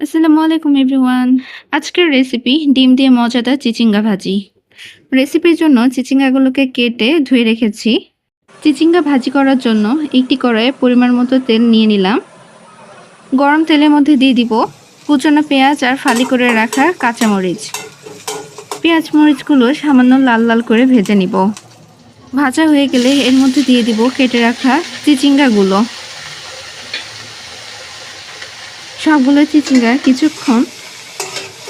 আসসালামু আলাইকুম, এভরিওয়ান। আজকের রেসিপি ডিম দিয়ে মজাদার চিচিঙ্গা ভাজি। রেসিপির জন্য চিচিঙ্গাগুলোকে কেটে ধুয়ে রেখেছি। চিচিঙ্গা ভাজি করার জন্য একটি কড়াইয়ে পরিমাণ মতো তেল নিয়ে নিলাম। গরম তেলের মধ্যে দিয়ে দিব কুচনো পেঁয়াজ আর ফালি করে রাখা কাঁচামরিচ। পেঁয়াজ মরিচগুলো সামান্য লাল লাল করে ভেজে নিব। ভাজা হয়ে গেলে এর মধ্যে দিয়ে দিব কেটে রাখা চিচিঙ্গাগুলো। সবগুলো চিচিঙ্গা কিছুক্ষণ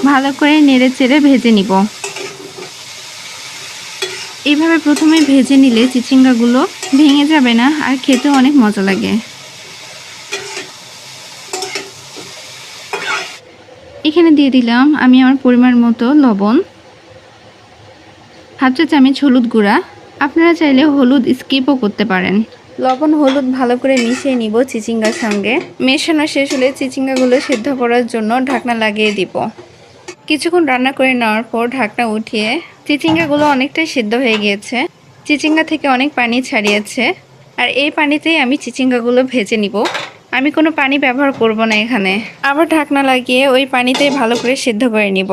ভালো করে নেড়ে চেড়ে ভেজে নিব। এইভাবে প্রথমে ভেজে নিলে চিচিঙ্গাগুলো ভেঙে যাবে না আর খেতেও অনেক মজা লাগে। এখানে দিয়ে দিলাম আমি আমার পরিমাণ মতো লবণ, হাফ চা চামচ হলুদ গুঁড়া। আপনারা চাইলে হলুদ স্কিপও করতে পারেন। লবণ, হলুদ ভালো করে মিশিয়ে নিব চিচিঙ্গার সঙ্গে। মেশানো শেষ হলে চিচিঙ্গাগুলো সেদ্ধ করার জন্য ঢাকনা লাগিয়ে দিব। কিছুক্ষণ রান্না করে নেওয়ার পর ঢাকনা উঠিয়ে চিচিঙ্গাগুলো অনেকটাই সিদ্ধ হয়ে গিয়েছে। চিচিঙ্গা থেকে অনেক পানি ছাড়িয়েছে। আর এই পানিতেই আমি চিচিঙ্গাগুলো ভেজে নিব। আমি কোনো পানি ব্যবহার করব না এখানে। আবার ঢাকনা লাগিয়ে ওই পানিতেই ভালো করে সিদ্ধ করে নিব।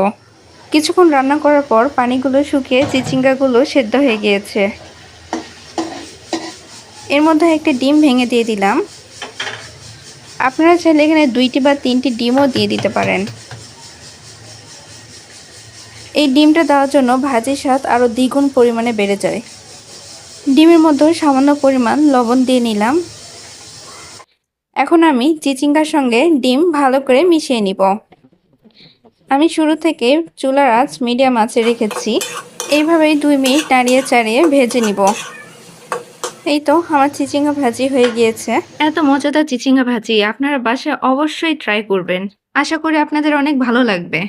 কিছুক্ষণ রান্না করার পর পানিগুলো শুকিয়ে চিচিঙ্গাগুলো সেদ্ধ হয়ে গিয়েছে। এর মধ্যে একটা ডিম ভেঙে দিয়ে দিলাম। আপনারা চাইলে এখানে দুইটি বা তিনটি ডিমও দিয়ে দিতে পারেন। এই ডিমটা দেওয়ার জন্য ভাজির স্বাদ আরও দ্বিগুণ পরিমাণে বেড়ে যায়। ডিমের মধ্যে সামান্য পরিমাণ লবণ দিয়ে নিলাম। এখন আমি চিচিঙ্গার সঙ্গে ডিম ভালো করে মিশিয়ে নিব। আমি শুরু থেকে চুলার আঁচ মিডিয়াম আঁচে রেখেছি। এইভাবেই দুই মিনিট নাড়িয়ে চাড়িয়ে ভেজে নিব। এই তো, আমার চিচিঙ্গা ভাজি হয়ে গিয়েছে। এত মজাদার চিচিঙ্গা ভাজি আপনারা বাসায় অবশ্যই ট্রাই করবেন। আশা করি আপনাদের অনেক ভালো লাগবে।